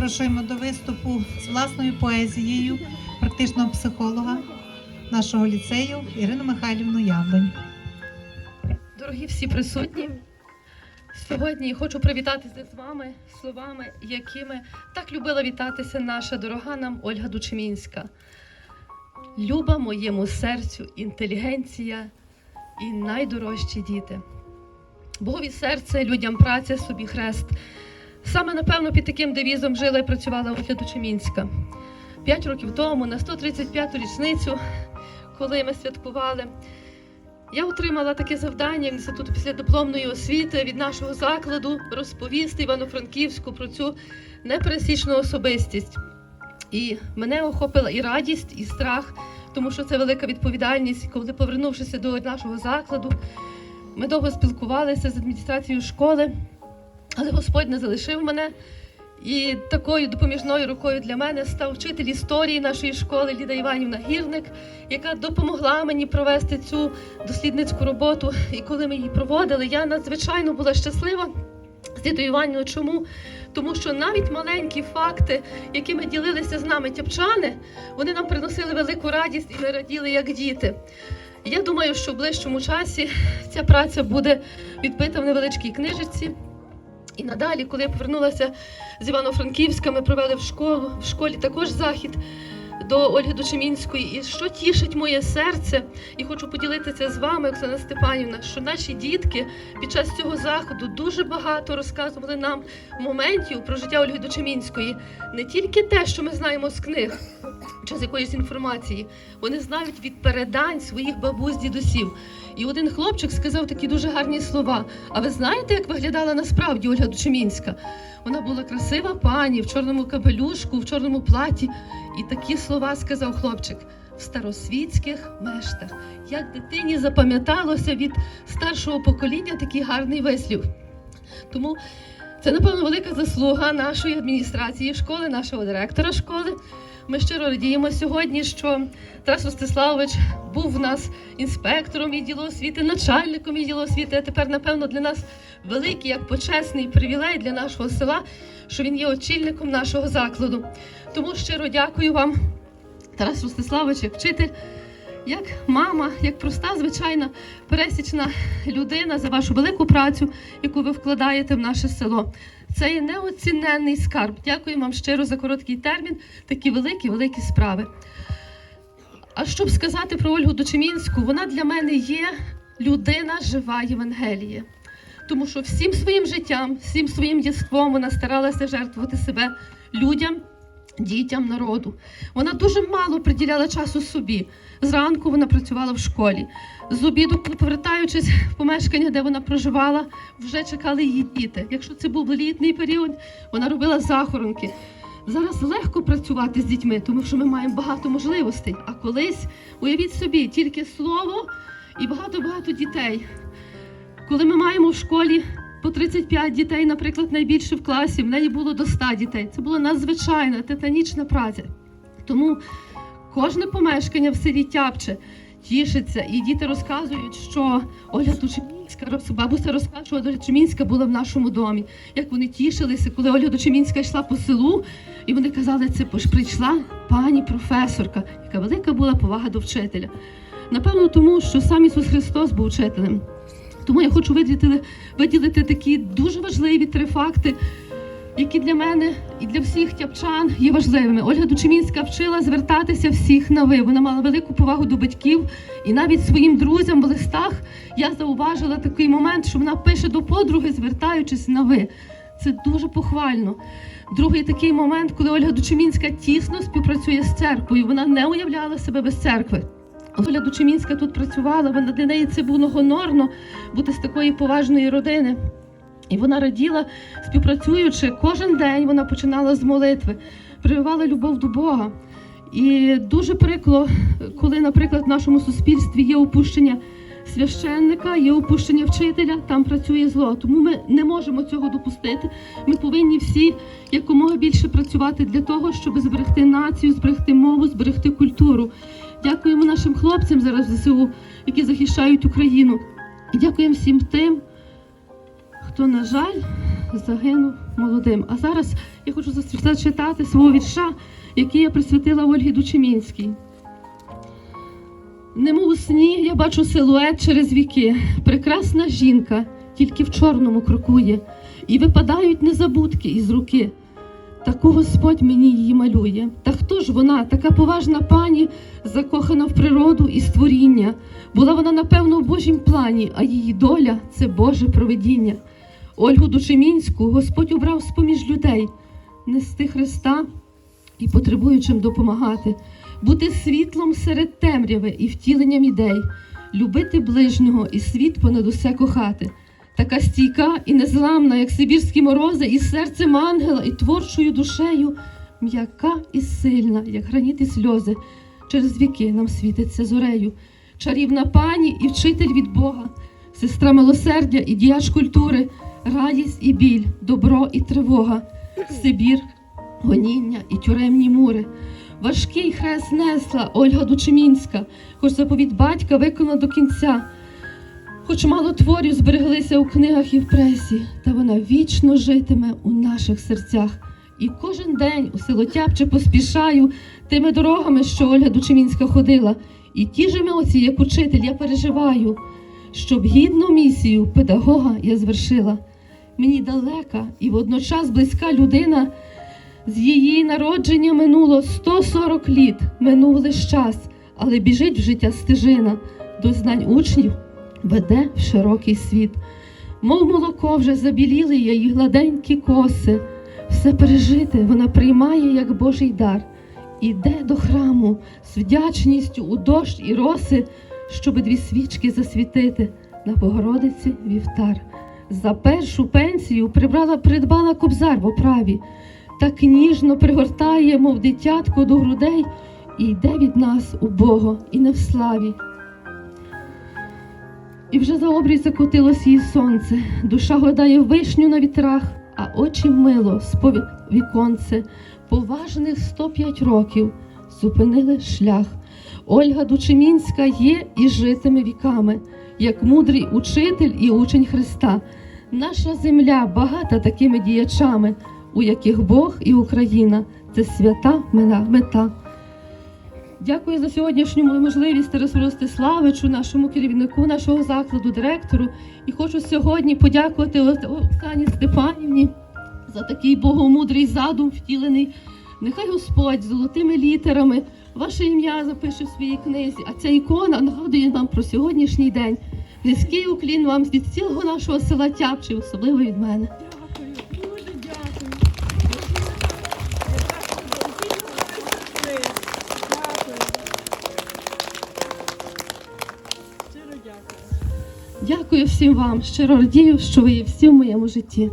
запрошуємо до виступу з власною поезією практичного психолога нашого ліцею Ірину Михайлівну Яблонь. Дорогі всі присутні, сьогодні хочу привітатися з вами словами, якими так любила вітатися наша дорога нам Ольга Дучемінська. Люба моєму серцю, інтелігенція і найдорожчі діти. Богові серце, людям праця, собі хрест. Саме напевно під таким девізом жила і працювала Ольга Дучемінська. П'ять років тому, на 135-ту річницю, коли ми святкували я отримала таке завдання інституту післядипломної освіти від нашого закладу розповісти Івано-Франківську про цю непересічну особистість. І мене охопила і радість, і страх, тому що це велика відповідальність. Коли повернувшися до нашого закладу, ми довго спілкувалися з адміністрацією школи, але Господь не залишив мене. І такою допоміжною рукою для мене став вчитель історії нашої школи Ліда Іванівна Гірник, яка допомогла мені провести цю дослідницьку роботу. І коли ми її проводили, я надзвичайно була щаслива. з Лідою Іванівною. Чому? Тому що навіть маленькі факти, якими ділилися з нами тяпчани, вони нам приносили велику радість і ми раділи як діти. Я думаю, що в ближчому часі ця праця буде відбита в невеличкій книжечці. І надалі, коли я повернулася з Івано-Франківська, ми провели в школу в школі також захід до Ольги Дучемінської. І що тішить моє серце, і хочу поділитися з вами, Оксана Степанівна, що наші дітки під час цього заходу дуже багато розказували нам моментів про життя Ольги Дучемінської. Не тільки те, що ми знаємо з книг з якоїсь інформації, вони знають від передань своїх бабусь, дідусів. І один хлопчик сказав такі дуже гарні слова. А ви знаєте, як виглядала насправді Ольга Дучемінська? Вона була красива пані в чорному капелюшку, в чорному платі. І такі слова сказав хлопчик в старосвітських мештах. Як дитині запам'яталося від старшого покоління такий гарний вислів. Тому це, напевно, велика заслуга нашої адміністрації школи, нашого директора школи. Ми щиро радіємо сьогодні, що Тарас Ростиславович був в нас інспектором відділу освіти, начальником відділу освіти. А тепер, напевно, для нас великий як почесний привілей для нашого села, що він є очільником нашого закладу. Тому щиро дякую вам, Тарас Ростиславович, як вчитель, як мама, як проста, звичайна пересічна людина за вашу велику працю, яку ви вкладаєте в наше село. Це є неоціненний скарб. Дякую вам щиро за короткий термін, такі великі, великі справи. А щоб сказати про Ольгу Дочемінську, вона для мене є людина жива Євангелія. Тому що всім своїм життям, всім своїм дійством вона старалася жертвувати себе людям, дітям, народу. Вона дуже мало приділяла часу собі. Зранку вона працювала в школі. З обіду, повертаючись в помешкання, де вона проживала, вже чекали її діти. Якщо це був літній період, вона робила захоронки. Зараз легко працювати з дітьми, тому що ми маємо багато можливостей. А колись, уявіть собі, тільки слово і багато-багато дітей. Коли ми маємо в школі по 35 дітей, наприклад, найбільше в класі, в неї було до 100 дітей. Це була надзвичайна титанічна праця. Тому кожне помешкання в селі Тяпче тішиться, і діти розказують, що Оля Дочемінська, бабуся розкаже, що Оля Дочемінська була в нашому домі. Як вони тішилися, коли Оля Дочемінська йшла по селу, і вони казали, це прийшла пані професорка, яка велика була повага до вчителя. Напевно, тому що сам Ісус Христос був вчителем. Тому я хочу виділити, виділити такі дуже важливі три факти, які для мене і для всіх тяпчан є важливими. Ольга Дучемінська вчила звертатися всіх на ви. Вона мала велику повагу до батьків, і навіть своїм друзям в листах я зауважила такий момент, що вона пише до подруги, звертаючись на ви. Це дуже похвально. Другий такий момент, коли Ольга Дучемінська тісно співпрацює з церквою. Вона не уявляла себе без церкви. Оля Дучемінська тут працювала, вона для неї це було гонорно бути з такої поважної родини. І вона раділа, співпрацюючи, кожен день вона починала з молитви, прививала любов до Бога. І дуже прикло, коли, наприклад, в нашому суспільстві є опущення священника, є опущення вчителя, там працює зло. Тому ми не можемо цього допустити. Ми повинні всі якомога більше працювати для того, щоб зберегти націю, зберегти мову, зберегти культуру. Дякуємо нашим хлопцям зараз в ЗСУ, які захищають Україну. І дякуємо всім тим, хто, на жаль, загинув молодим. А зараз я хочу зачитати свого вірша, який я присвятила Ольгі Дучемінській. Немов у сні я бачу силует через віки. Прекрасна жінка тільки в чорному крокує, і випадають незабудки із руки. Таку Господь мені її малює. Та хто ж вона, така поважна пані, закохана в природу і створіння? Була вона, напевно, в Божім плані, а її доля це Боже провидіння. Ольгу Душемінську Господь обрав з-поміж людей нести Христа і потребуючим допомагати, бути світлом серед темряви і втіленням ідей, любити ближнього і світ понад усе кохати. Така стійка і незламна, як сибірські морози, із серцем ангела і творчою душею, м'яка і сильна, як граніт і сльози, через віки нам світиться зорею. Чарівна пані і вчитель від Бога, сестра милосердя і діяч культури, радість і біль, добро і тривога, Сибір, гоніння і тюремні мури. Важкий хрест несла Ольга Дучемінська, хоч заповідь батька виконана до кінця. Хоч мало творів збереглися у книгах і в пресі, та вона вічно житиме у наших серцях. І кожен день у село Тяпче поспішаю тими дорогами, що Ольга Дучемінська ходила, і ті ж емоції, як учитель, я переживаю, щоб гідну місію педагога я звершила. Мені далека і водночас близька людина. З її народження минуло 140 літ, минув лиш час, але біжить в життя стежина до знань учнів веде в широкий світ. Мов молоко вже забіліли її гладенькі коси. Все пережите вона приймає як Божий дар, іде до храму з вдячністю у дощ і роси, щоб дві свічки засвітити на Богородиці вівтар. За першу пенсію прибрала, придбала кобзар в оправі, так ніжно пригортає, мов дитятко до грудей, і йде від нас у Бога і не в славі. І вже за обрій закотилось її сонце, душа гладає вишню на вітрах, а очі мило спові віконце. Поважних 105 років зупинили шлях. Ольга Дучемінська є і житиме віками, як мудрий учитель і учень Христа. Наша земля багата такими діячами, у яких Бог і Україна це свята мета. Дякую за сьогоднішню можливість Тарасу Ростиславичу, нашому керівнику нашого закладу, директору. І хочу сьогодні подякувати Оксані Степанівні за такий богомудрий задум втілений. Нехай Господь золотими літерами ваше ім'я запише в своїй книзі, а ця ікона нагадує нам про сьогоднішній день. Низький уклін вам від цілого нашого села Тяпчі, особливо від мене. Дякую всім вам. Щиро радію, що ви є всі в моєму житті.